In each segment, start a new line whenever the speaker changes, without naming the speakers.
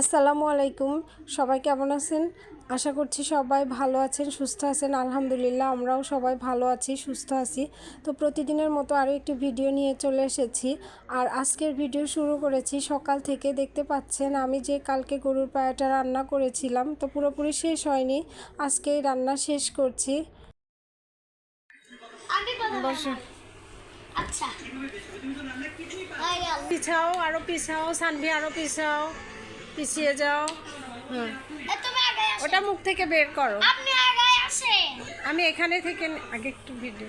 আসসালামু আলাইকুম। সবাই কেমন আছেন? আশা করছি সবাই ভালো আছেন সুস্থ আছেন। আলহামদুলিল্লাহ আমরাও সবাই ভালো আছি সুস্থ আছি। তো প্রতিদিনের মতো আরও একটি ভিডিও নিয়ে চলে এসেছি। আর আজকের ভিডিও শুরু করেছি সকাল থেকে। দেখতে পাচ্ছেন আমি যে কালকে গরুর পায়াটা রান্না করেছিলাম তো পুরোপুরি শেষ হয়নি। আজকে রান্না শেষ করছি।
আচ্ছা।
পিছাও আরও পিছাও সানভি আরও পিছাও। পিছিয়ে যাও। হুম। ওটা মুখ থেকে বের করো। আমি এখানে থেকে আগে একটু ভিডিও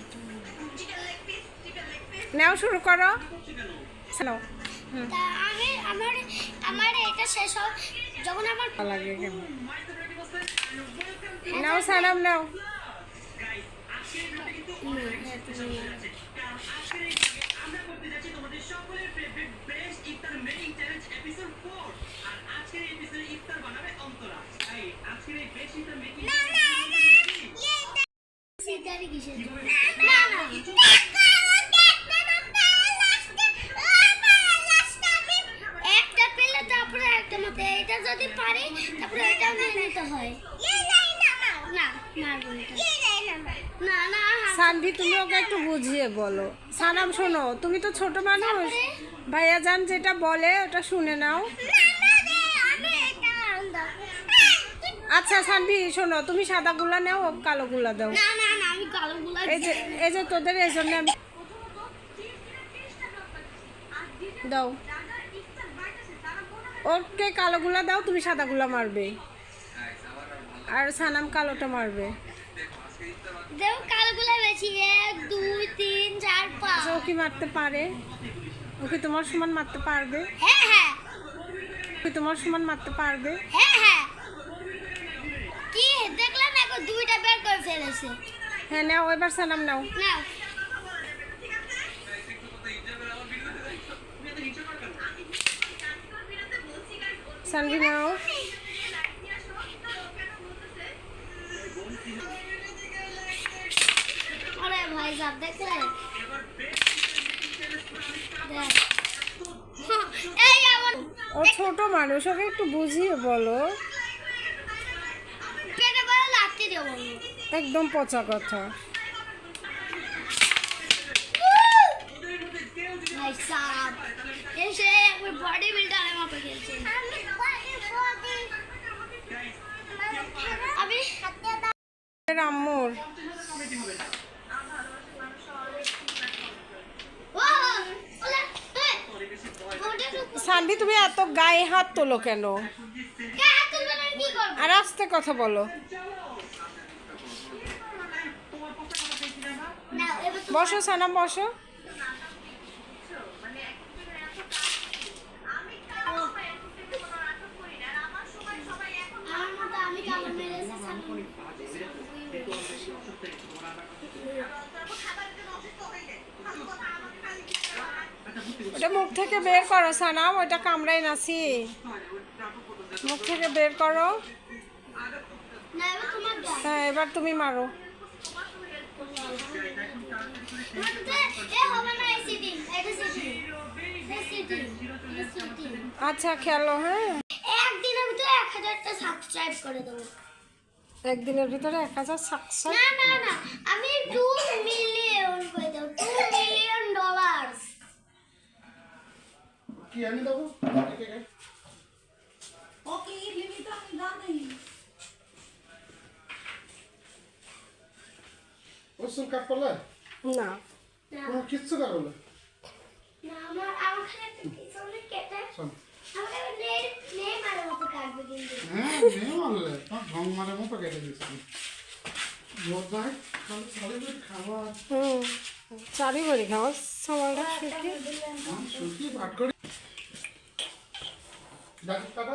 নাও। শুরু করো। হ্যালো
আমার
নাও সালাম নাও।
একটা পেলে তারপরে একটা মতে এটা যদি পারি তারপরে এটা নিতে হয় না মারবো না না
সানভি তুমি ওকে একটু বুঝিয়ে বলো। সানাম শোনো তুমি তো ছোট মানুষ। ভাইয়া যান যেটা বলে ওটা শুনে নাও। আচ্ছা সানভি শোনো তুমি সাদা গুলা নাও ও কালো গুলা দাও।
না না না আমি কালো গুলা
এই যে এই যে তোদের এই জন্য আমি দাও। ওকে কালোগুলা দাও তুমি সাদাগুলা মারবে। আর সানাম কালোটা মারবে।
দেখো কালো গুলা বেশি এক দুই তিন চার পাঁচ।
আচ্ছা, ও কি মারতে পারে? ওকে তোমার সমান মারতে পারবে?
হ্যাঁ হ্যাঁ।
ও কি তোমার সমান মারতে পারবে?
হ্যাঁ হ্যাঁ। দুইটা বের করে ফেলেছে।
হ্যাঁ নাও এবার সানাম নাও।
নাও।
সানভি নাও।
আরে ভাই সাহেব
ও ছোট মানুষ ওকে একটু বুঝিয়ে বলো
পেটে বড় লাগতে দেবো
একদম পচা কথা
ভাই সাহেব এসে একবার বডি বিল্ডারের মতো খেলছে আমি
রাম্মুর
ও ওলা পচা কথা। তো
সানভি তুমি এত গায়ে হাত তোলো কেন? আর আস্তে কথা বলো
না এবার তো
বসো, সানাম, বসো। ওটা মুখ থেকে বের করো, সানাম ওটা কামড়াই নাসি মুখ থেকে বের করো। হ্যাঁ এবার তুমি মারো। আচ্ছা খেলো হ্যাঁ।
একদিনের ভিতরে এক হাজারটা সাবস্ক্রাইব করে দেবো।
একদিনের ভিতরে এক হাজার সাতশো
না না না আমি টু মিলিয়ন করে দেবো টু মিলিয়ন ডলার
কি আমি দেবো? রসুন কাট করলে
না
মারের মতো
কেটে দিচ্ছি মজায় খালি সারি করে খাবার
হুম চারি ভরি খাও সবাইটা শুকি
আমি শুকিয়ে ভাট করি। ডাক্তার টাকা